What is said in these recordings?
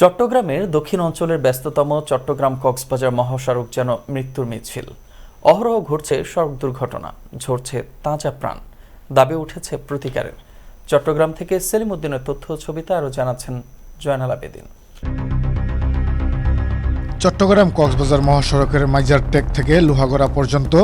চট্টগ্রামের দক্ষিণ অঞ্চলের ব্যস্ততম চট্টগ্রাম কক্সবাজার মহাসড়ক যেন মৃত্যুর মিছিল। অহরহ ঘটছে সড়ক দুর্ঘটনা, ঝরছে তাজা প্রাণ। দাবি উঠেছে প্রতিকারের। চট্টগ্রাম থেকে সেলিম উদ্দিনের তথ্য ছবিতে আরও জানাচ্ছেন জয়নাল আবেদিন। চট্টগ্রাম কক্সবাজার মহাসড়কের মাইজার মাইজারটেক থেকে লোহাগড়া পর্যন্ত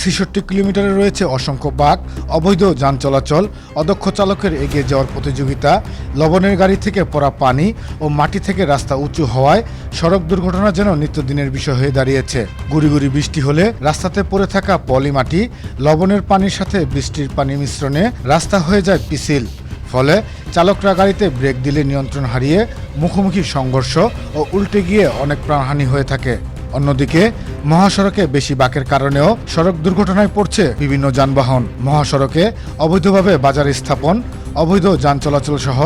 ছেষট্টি কিলোমিটারে রয়েছে অসংখ্য বাঘ, অবৈধ যান চলাচল, অদক্ষ চালকের এগিয়ে যাওয়ার প্রতিযোগিতা, লবণের গাড়ি থেকে পড়া পানি ও মাটি থেকে রাস্তা উঁচু হওয়ায় সড়ক দুর্ঘটনা যেন নিত্যদিনের বিষয় হয়ে দাঁড়িয়েছে। গুড়ি গুড়ি বৃষ্টি হলে রাস্তাতে পড়ে থাকা পলি মাটি, লবণের পানির সাথে বৃষ্টির পানি মিশ্রণে রাস্তা হয়ে যায় পিছিল। ফলে চালকরা গাড়িতে ব্রেক দিলে নিয়ন্ত্রণ হারিয়ে মুখোমুখি সংঘর্ষ ও উল্টে গিয়ে অনেক প্রাণহানি হয়ে থাকে। অন্যদিকে মহাসড়কে বেশি বাঁকের কারণেও সড়ক দুর্ঘটনায় পড়ছে বিভিন্ন যানবাহন। মহাসড়কে অবৈধভাবে বাজার স্থাপন অবৈধ যান চলাচল সহ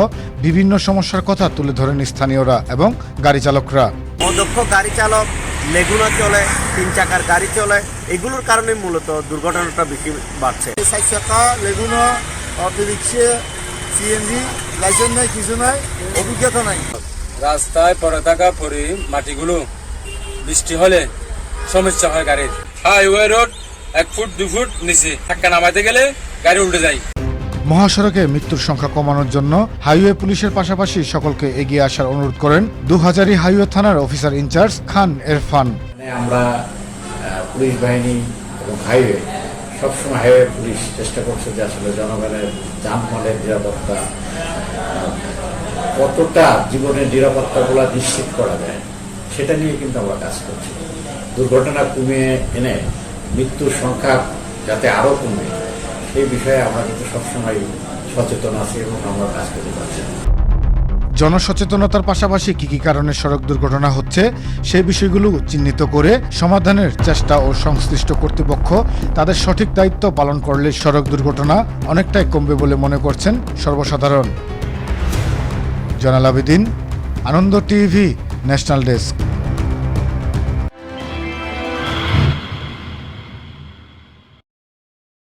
বিভিন্ন সমস্যার কথা তুলে ধরেন স্থানীয়রা এবং গাড়ি চালকরা। অদক্ষ গাড়ি চালক লেগুনা চলে তিন চাকার গাড়ি চলে এগুলোর কারণে মূলত দুর্ঘটনাটা বেশি বাড়ছে। লেগুনা অটো রিক্সা সিএনজি লাইসেন্স নাই কিছু নাই অভিজ্ঞতা নাই। রাস্তায় পড়ে থাকা পরি মাটিগুলো বৃষ্টি হলে সমস্যা হয় গাড়ির। হাইওয়ে রোড এক ফুট দু ফুট নিচে ধাক্কা নামাইতে গেলে গাড়ি উল্টে যায়। মহাসড়কে মৃত্যুর সংখ্যা কমানোর জন্য হাইওয়ে পুলিশের পাশাপাশি সকলকে এগিয়ে আসার অনুরোধ করেন দু দুহাজারি হাইওয়ে থানার officer in charge Khan Erfan. মানে আমরা পুলিশ বাহিনী এবং হাইওয়ে সবসময় হাইওয়ে পুলিশ চেষ্টা করছে যে আসলে জনগণের যানবাহনের নিরাপত্তা কতটা জীবনের নিরাপত্তাগুলো নিশ্চিত করা যায়, সেটা নিয়ে কিন্তু আমরা কাজ করছি। দুর্ঘটনা কমিয়ে এনে মৃত্যুর সংখ্যা যাতে আরও কমে, সেই বিষয়ে আমরা কিন্তু সবসময় সচেতন আছি এবং আমরা কাজ করতে পারছি। জনসচেতনতার পাশাপাশি কি কি কারণে সড়ক দুর্ঘটনা হচ্ছে, সেই বিষয়গুলো চিহ্নিত করে সমাধানের চেষ্টা ও সংশ্লিষ্ট কর্তৃপক্ষ তাদের সঠিক দায়িত্ব পালন করলে সড়ক দুর্ঘটনা অনেকটাই কমবে বলে মনে করছেন সর্বসাধারণ। Joynal Abedin Ananda TV national desk.